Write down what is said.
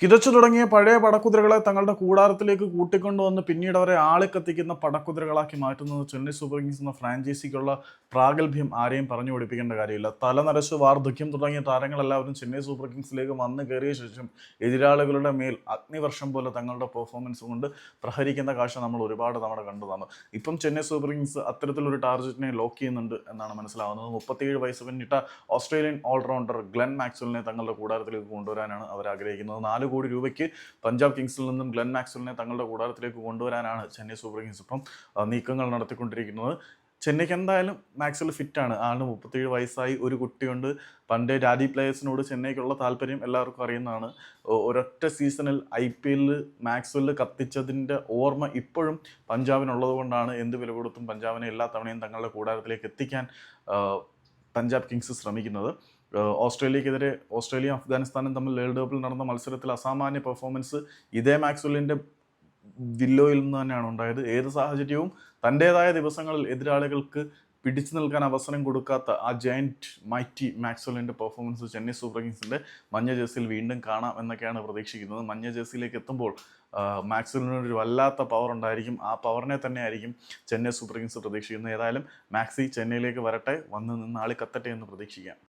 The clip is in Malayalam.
കിതച്ചു തുടങ്ങിയ പഴയ പടക്കുതിരകളെ തങ്ങളുടെ കൂടാരത്തിലേക്ക് കൂട്ടിക്കൊണ്ടുവന്ന് പിന്നീട് അവരെ ആളിക്കത്തിക്കുന്ന പടക്കുതിരകളാക്കി മാറ്റുന്നത് ചെന്നൈ സൂപ്പർ കിങ്സ് എന്ന ഫ്രാഞ്ചൈസിക്കുള്ള പ്രാഗൽഭ്യം ആരെയും പറഞ്ഞു പഠിപ്പിക്കേണ്ട കാര്യമില്ല. തലനരച്ച് വാർദ്ധക്യം തുടങ്ങിയ താരങ്ങളെല്ലാവരും ചെന്നൈ സൂപ്പർ കിങ്സിലേക്ക് വന്നു കയറിയ ശേഷം എതിരാളികളുടെ മേൽ അഗ്നിവർഷം പോലെ തങ്ങളുടെ പെർഫോമൻസ് കൊണ്ട് പ്രഹരിക്കുന്ന കാഴ്ച നമ്മൾ ഒരുപാട് തവണ കണ്ടതാണ് ഇപ്പം ചെന്നൈ സൂപ്പർ കിങ്സ് അത്തരത്തിലൊരു ടാർഗറ്റിനെ ലോക്ക് ചെയ്യുന്നുണ്ട് എന്നാണ് മനസ്സിലാവുന്നത്. മുപ്പത്തിയേഴ് വയസ്സ് പിന്നിട്ട ഓസ്ട്രേലിയൻ ഓൾറൗണ്ടർ ഗ്ലെൻ മാക്സ്വലിനെ തങ്ങളുടെ കൂടാരത്തിലേക്ക് കൊണ്ടുവരാനാണ് അവർ ആഗ്രഹിക്കുന്നത്. നാല് കോടി രൂപയ്ക്ക് പഞ്ചാബ് കിങ്സിൽ നിന്നും ഗ്ലെൻ മാക്സ്വലിനെ തങ്ങളുടെ കൂടാരത്തിലേക്ക് കൊണ്ടുവരാനാണ് ചെന്നൈ സൂപ്പർ കിങ്സ് ഇപ്പം നീക്കങ്ങൾ നടത്തിക്കൊണ്ടിരിക്കുന്നത്. ചെന്നൈക്ക് എന്തായാലും മാക്സിൽ ഫിറ്റാണ്. ആളിന് മുപ്പത്തേഴ് വയസ്സായി ഒരു കുട്ടിയുണ്ട്. പണ്ട് രാജി പ്ലേയേഴ്സിനോട് ചെന്നൈക്കുള്ള താല്പര്യം എല്ലാവർക്കും അറിയുന്നതാണ്. ഒരൊറ്റ സീസണിൽ ഐ പി എല്ലിൽ മാക്സ്വെല്ല് കത്തിച്ചതിന്റെ ഓർമ്മ ഇപ്പോഴും പഞ്ചാബിനുള്ളത് കൊണ്ടാണ് എന്ത് വില കൊടുത്തും പഞ്ചാബിനെ എല്ലാ തവണയും തങ്ങളുടെ കൂടാരത്തിലേക്ക് എത്തിക്കാൻ പഞ്ചാബ് കിങ്സ് ശ്രമിക്കുന്നത്. ഓസ്ട്രേലിയക്കെതിരെ ഓസ്ട്രേലിയ അഫ്ഗാനിസ്ഥാനും തമ്മിൽ വേൾഡ് കപ്പിൽ നടന്ന മത്സരത്തിൽ അസാമാന്യ പെർഫോമൻസ് ഇതേ മാക്സ്വെല്ലിന്റെ വില്ലോയിൽ നിന്ന് തന്നെയാണ് ഉണ്ടായത്. ഏത് സാഹചര്യവും തന്റേതായ ദിവസങ്ങളിൽ എതിരാളികൾക്ക് പിടിച്ചു നിൽക്കാൻ അവസരം കൊടുക്കാത്ത ആ ജയന്റ് മൈറ്റി മാക്സ്വെല്ലിന്റെ പെർഫോമൻസ് ചെന്നൈ സൂപ്പർ കിങ്സിന്റെ മഞ്ഞ ജേഴ്സിയിൽ വീണ്ടും കാണാം എന്നൊക്കെയാണ് പ്രതീക്ഷിക്കുന്നത്. മഞ്ഞ ജേഴ്സിയിലേക്ക് എത്തുമ്പോൾ മാക്സ്വെല്ലിന് ഒരു വല്ലാത്ത പവർ ഉണ്ടായിരിക്കും. ആ പവറിനെ തന്നെ ആയിരിക്കും ചെന്നൈ സൂപ്പർ കിങ്സ് പ്രതീക്ഷിക്കുന്നത്. ഏതായാലും മാക്സി ചെന്നൈയിലേക്ക് വരട്ടെ വന്ന് നിന്ന് ആളി കത്തട്ടെ എന്ന് പ്രതീക്ഷിക്കാം.